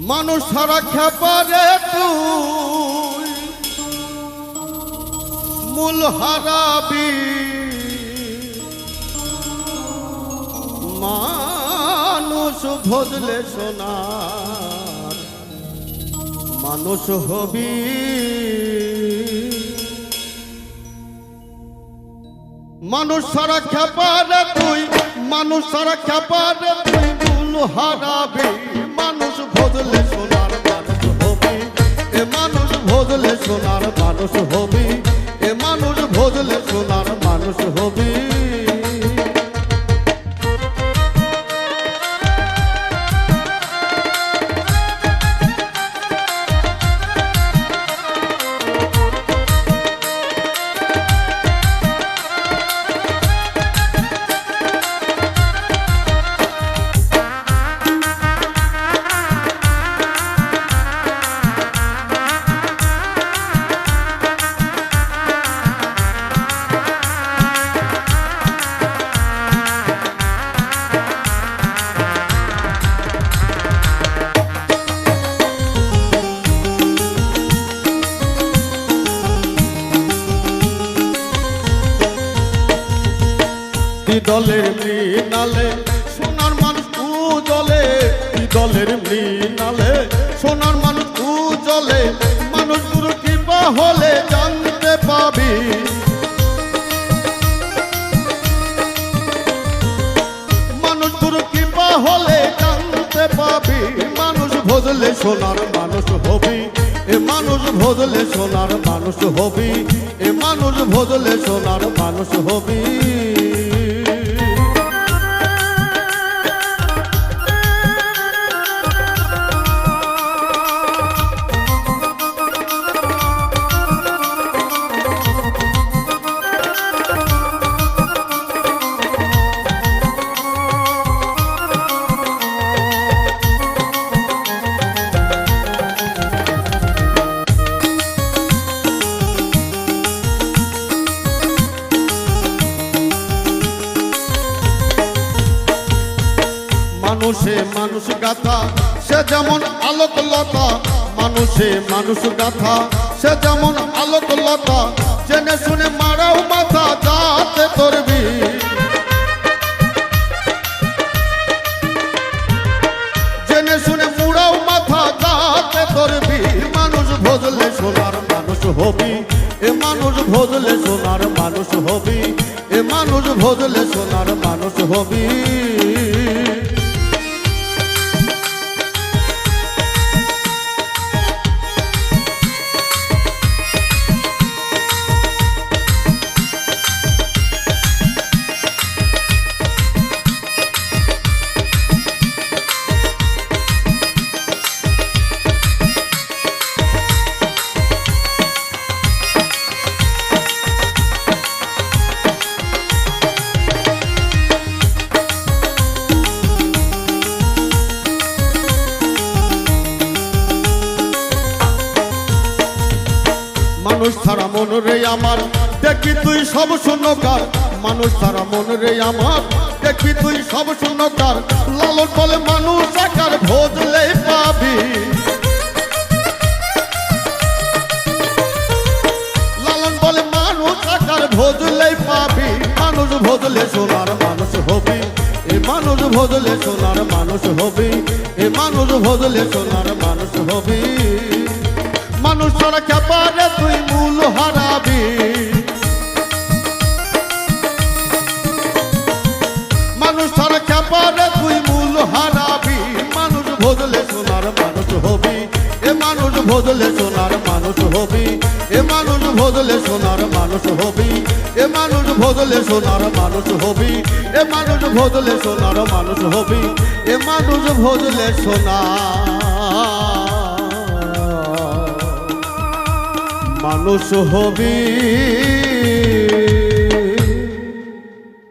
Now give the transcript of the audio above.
মানুষ সারা খেপারে তুই। মূল হারাবি। মানুষ ভজলে সোনার, মানুষ হবি। মানুষ সারা খেপারে তুই, মানুষ সারা খেপারে তুই, মূল হারাবি। মানুষ ভোজলে সোনার মানুষ হবি। এ মানুষ ভোজলে সোনার মানুষ হবি। এ মানুষ ভোজলে সোনার মানুষ হবি। দলের মৃণালে, সোনার মানুষ উজলে দলের মৃণালে, সোনার মানুষ উজলে মানুষ গুরু কৃপা হলে জানতে পাবি। মানুষ গুরু কৃপা হলে জানতে পাবি। মানুষ ভজলে সোনার মানুষ হবি। এ মানুষ ভজলে সোনার মানুষ হবি। এ মানুষ ভজলে সোনার মানুষ হবি। মানুষে মানুষ গাথা, সে যেমন আলোক লতা, মানুষে মানুষ গাথা, সে যেমন আলোক লতা, জেনে শুনে মারাও মাথা, যাতে করবি জেনে শুনে মুড়াও মাথা, যাতে করবি মানুষ ভজলে সোনার মানুষ হবি, এ মানুষ ভজলে সোনার মানুষ হবি, এ মানুষ ভজলে সোনার মানুষ হবি। মানুষ ছাড়া মন রে আমার। দেখি তুই সব শূন্যকার। মানুষ ছাড়া মন রে আমার। দেখি তুই সব শূন্যকার। লালন বলে মানুষ একার ভোজলে পাবি। লালন বলে মানুষ একার ভোজলে পাবি। মানুষ ভোজলে সোনার মানুষ হবি। এ মানুষ ভোজলে সোনার মানুষ হবি। এ মানুষ ভোজলে সোনার মানুষ হবি। মানুষ ছাড়া খেপারে তুই মূল হারাবি? মানুষ ছাড়া খেপারে তুই মূল হারাবি? মানুষ ভজলে সোনার মানুষ হবি। এ মানুষ ভজলে সোনার মানুষ হবি। এ মানুষ ভজলে সোনার মানুষ হবি। এ মানুষ ভজলে সোনার মানুষ হবি। এ মানুষ ভজলে সোনার মানুষ হবি। এ মানুষ ভজলে সোনার মানুষ হবি।